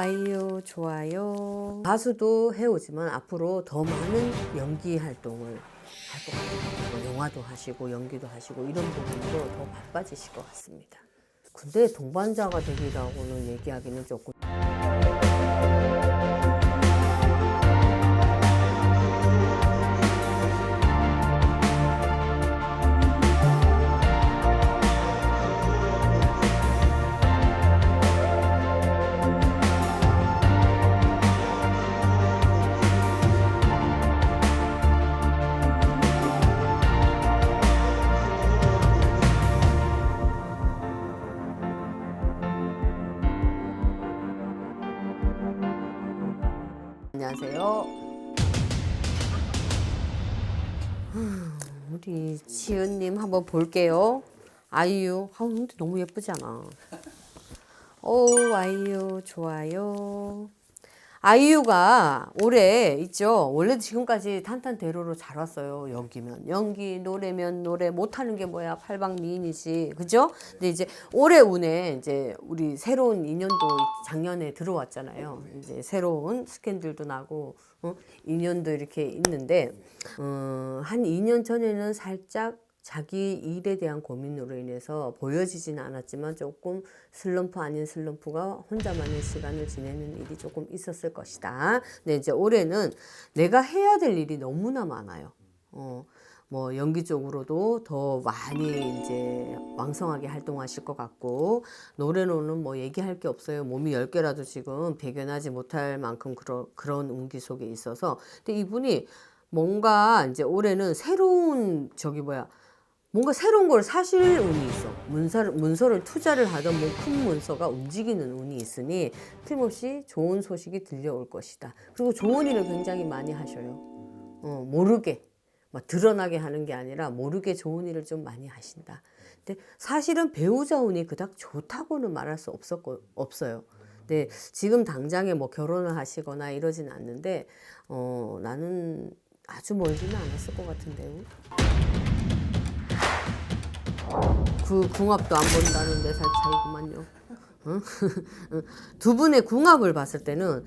아이유 좋아요. 가수도 해오지만 앞으로 더 많은 연기 활동을 할 것 같아요. 뭐 영화도 하시고 연기도 하시고 이런 부분도 더 바빠지실 것 같습니다. 근데 동반자가 되기라고는 얘기하기는 조금 안녕하세요. 음, 우리 지은님 한번 볼게요. 아이유, 아 근데 너무 예쁘잖아. 오, 아이유 좋아요. 아이유가 올해 있죠. 원래 지금까지 탄탄대로로 잘 왔어요. 연기면 연기, 노래면 노래 못하는 게 뭐야 팔방 미인이지, 그죠? 근데 이제 올해 운에 이제 우리 새로운 인연도 작년에 들어왔잖아요. 이제 새로운 스캔들도 나고 어? 인연도 이렇게 있는데 어, 한 2년 전에는 살짝 자기 일에 대한 고민으로 인해서 보여지지는 않았지만 조금 슬럼프 아닌 슬럼프가 혼자만의 시간을 지내는 일이 조금 있었을 것이다. 근데 이제 올해는 내가 해야 될 일이 너무나 많아요. 어, 뭐 연기 쪽으로도 더 많이 이제 왕성하게 활동하실 것 같고 노래로는 뭐 얘기할 게 없어요. 몸이 열 개라도 지금 배견하지 못할 만큼 그런 그런 운기 속에 있어서 근데 이분이 뭔가 이제 올해는 새로운 저기 뭐야 뭔가 새로운 걸 사실 운이 있어. 문서를, 문서를 투자를 하던 뭐 큰 문서가 움직이는 운이 있으니 틀림없이 좋은 소식이 들려올 것이다. 그리고 좋은 일을 굉장히 많이 하셔요. 어, 모르게. 막 드러나게 하는 게 아니라 모르게 좋은 일을 좀 많이 하신다. 근데 사실은 배우자 운이 그닥 좋다고는 말할 수 없었고, 없어요. 근데 지금 당장에 뭐 결혼을 하시거나 이러진 않는데, 어, 나는 아주 멀지는 않았을 것 같은데요. 그 궁합도 안 본다는 데 살 차이구만요. 응? 두 분의 궁합을 봤을 때는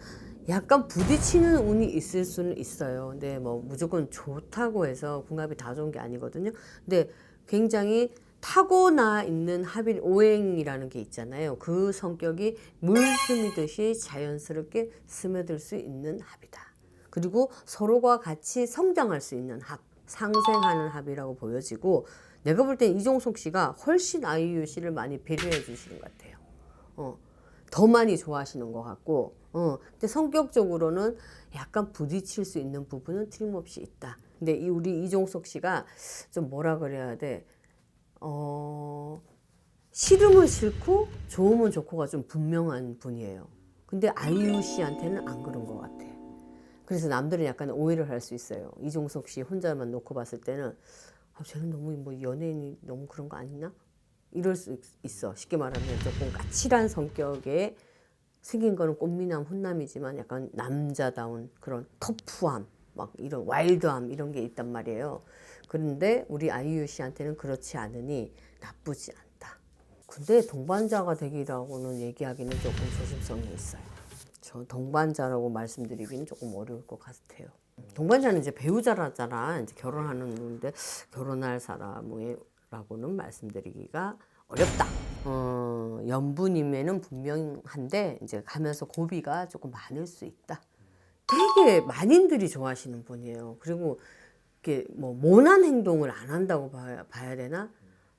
약간 부딪히는 운이 있을 수는 있어요. 근데 뭐 무조건 좋다고 해서 궁합이 다 좋은 게 아니거든요. 근데 굉장히 타고나 있는 합일 오행이라는 게 있잖아요. 그 성격이 물 스미듯이 자연스럽게 스며들 수 있는 합이다. 그리고 서로가 같이 성장할 수 있는 합, 상생하는 합이라고 보여지고 내가 볼 땐 이종석 씨가 훨씬 아이유 씨를 많이 배려해 주시는 것 같아요. 어, 더 많이 좋아하시는 것 같고, 어, 근데 성격적으로는 약간 부딪힐 수 있는 부분은 틀림없이 있다. 근데 이 우리 이종석 씨가 좀 뭐라 그래야 돼? 어, 싫으면 싫고 좋으면 좋고가 좀 분명한 분이에요. 근데 아이유 씨한테는 안 그런 것 같아. 그래서 남들은 약간 오해를 할 수 있어요. 이종석 씨 혼자만 놓고 봤을 때는 아, 쟤는 너무 뭐 연예인이 너무 그런 거 아니냐? 이럴 수 있- 있어. 쉽게 말하면 조금 까칠한 성격에 생긴 거는 꽃미남 훈남이지만 약간 남자다운 그런 터프함, 막 이런 와일드함 이런 게 있단 말이에요. 그런데 우리 아이유 씨한테는 그렇지 않으니 나쁘지 않다. 근데 동반자가 되기라고는 얘기하기는 조금 조심성이 있어요. 저 동반자라고 말씀드리기는 조금 어려울 것 같아요. 동반자는 이제 배우자라잖아. 이제 결혼하는 건데 결혼할 사람이라고는 말씀드리기가 어렵다. 어, 연분임에는 분명한데 이제 가면서 고비가 조금 많을 수 있다. 되게 만인들이 좋아하시는 분이에요. 그리고 이게 뭐 모난 행동을 안 한다고 봐야, 봐야 되나?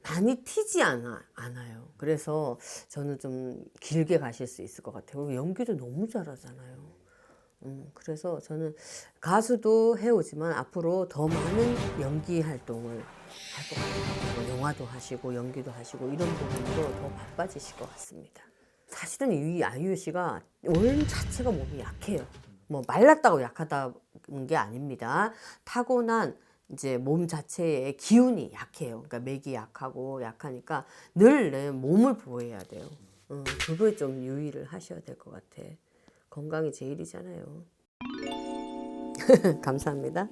많이 튀지 않아, 않아요. 그래서 저는 좀 길게 가실 수 있을 것 같아요. 연기도 너무 잘하잖아요. 음, 그래서 저는 가수도 해오지만 앞으로 더 많은 연기 활동을 할 것 같아요. 뭐 영화도 하시고 연기도 하시고 이런 부분도 더 바빠지실 것 같습니다. 사실은 이 아이유 씨가 원 자체가 몸이 약해요. 뭐 말랐다고 약하다는 게 아닙니다. 타고난 이제 몸 자체의 기운이 약해요. 그러니까 맥이 약하고 약하니까 늘 내 몸을 보호해야 돼요. 음, 그거에 좀 유의를 하셔야 될 것 같아. 건강이 제일이잖아요. 감사합니다.